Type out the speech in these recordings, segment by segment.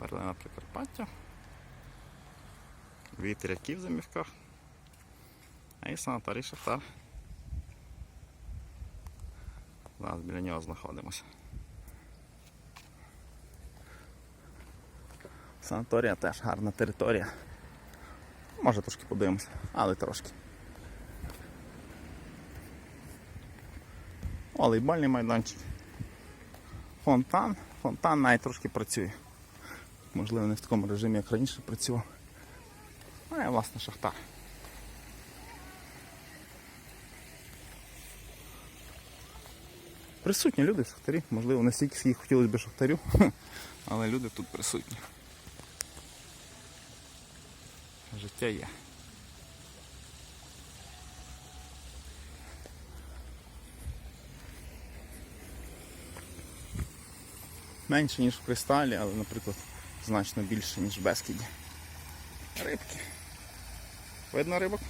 Берлина Прикарпаття. Вітряки в замівках. І санаторій Шахтар. Зараз біля нього знаходимося. Санаторія теж гарна територія. Може трошки подивимося, але трошки. Волейбольний майданчик. Фонтан. Фонтан навіть трошки працює. Можливо, не в такому режимі, як раніше працював. Ну і власне шахтар. Присутні люди шахтарі. Можливо, не стільки скільки хотілося б шахтарю, але люди тут присутні. Життя є. Менше, ніж в кристалі, але, наприклад, значно більше, ніж в Бескіді. Рибки. Видно рибок?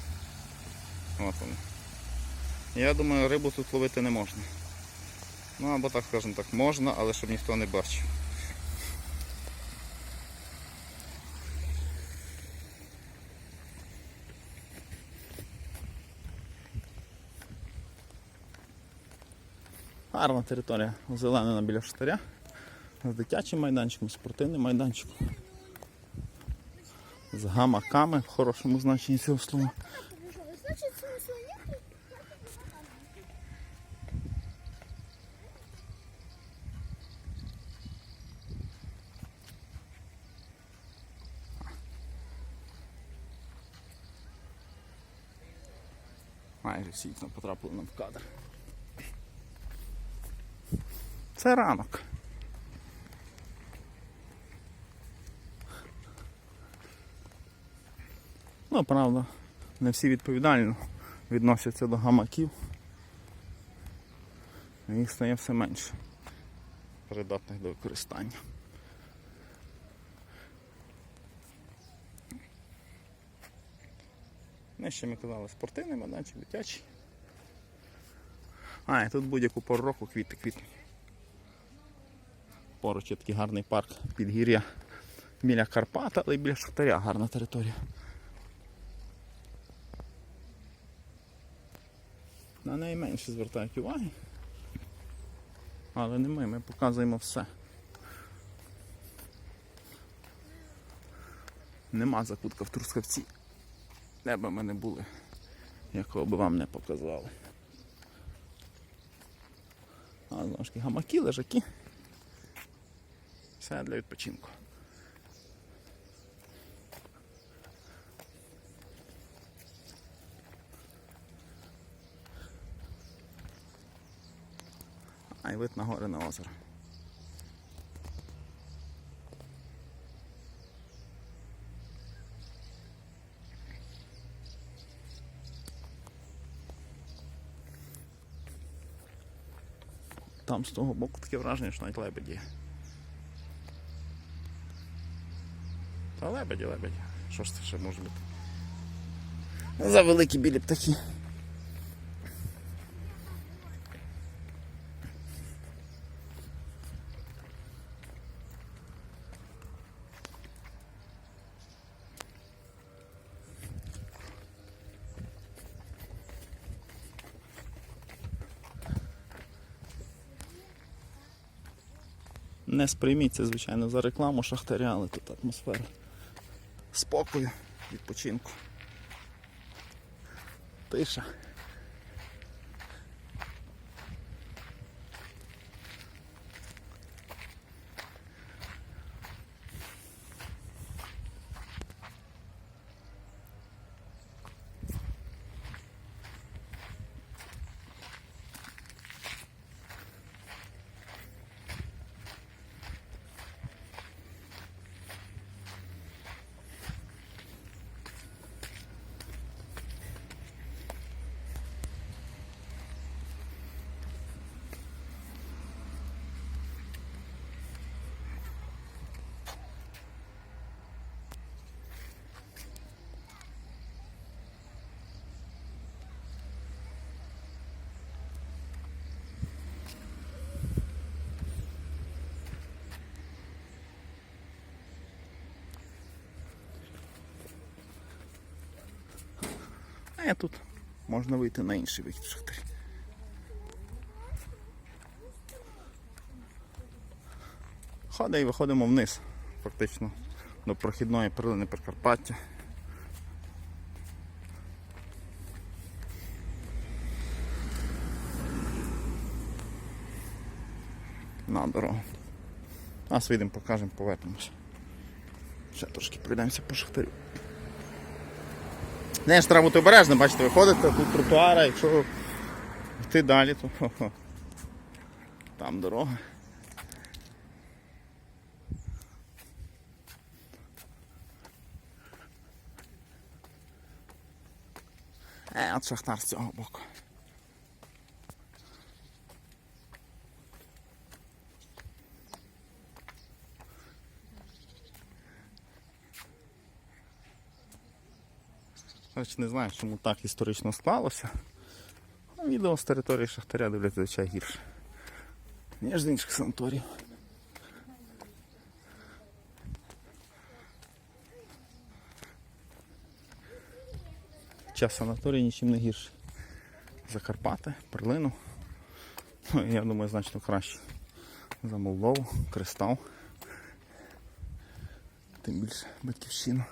От вони. Я думаю, рибу тут ловити не можна. Ну або так скажемо так, можна, але щоб ніхто не бачив. Гарна територія, озеленена біля штаря. З дитячим майданчиком, спортивним майданчиком. З гамаками в хорошому значенні цього слова. Майже всі потрапили нам в кадр. Це ранок. Ну, правда, не всі відповідально відносяться до гамаків. Їх стає все менше придатних до використання. Нижче ми казали спортивний майданчик, дитячий. А, і тут будь-яку пору року квіти квітнуть. Поруч є такий гарний парк підгір'я біля Карпата, але й біля Шахтаря гарна територія. На неї менше звертають уваги. Але не ми, ми показуємо все. Нема закутка в Трускавці. Де би ми не були, якого би вам не показали. А знову ж таки гамаки, лежаки. Все для відпочинку. А й вид на гори на озеро. Там з того боку таке враження, що навіть лебеді. Та лебеді, лебеді. Що ж це ще може бути? За великі білі птахи. Не сприйміться, звичайно, за рекламу шахтаря, але тут атмосфера спокою, відпочинку. Тиша. Немає тут. Можна вийти на інший вихід в шахтарі. Ходимо і виходимо вниз, фактично, до прохідної перлини Прикарпаття. На дорогу. А вийдемо, покажемо, повернемося. Ще трошки пройдемося по шахтарю. Не ж треба бути обережно, бачите, виходите тут тротуара, якщо йти далі, то там дорога. Е, от шахтар з цього боку. Хоч не знаю, чому так історично склалося. А відео з території Шахтаря дивляться звичайно гірше. Ніж з інших санаторіїв. Час санаторій нічим не гірше. Закарпати, перлину. Ну, я думаю, значно краще. За Молдову, Кристал. Тим більше батьківщину.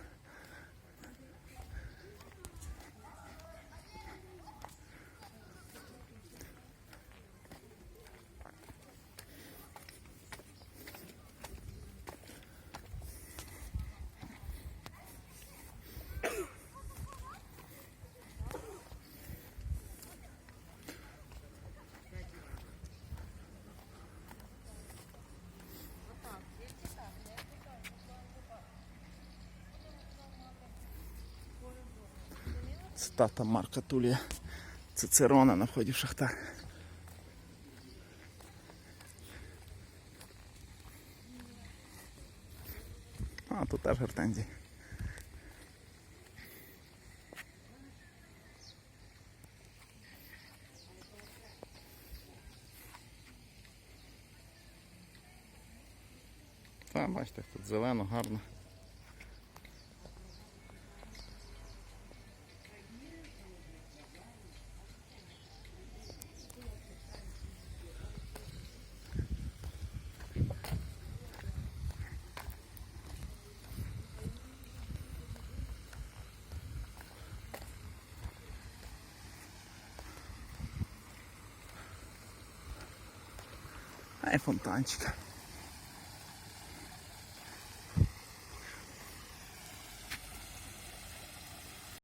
Цитата Марка Тулія Цицерона на вході в Шахтар. А, тут теж гортензії. Та, бачите, тут зелено, гарно. è Fontancica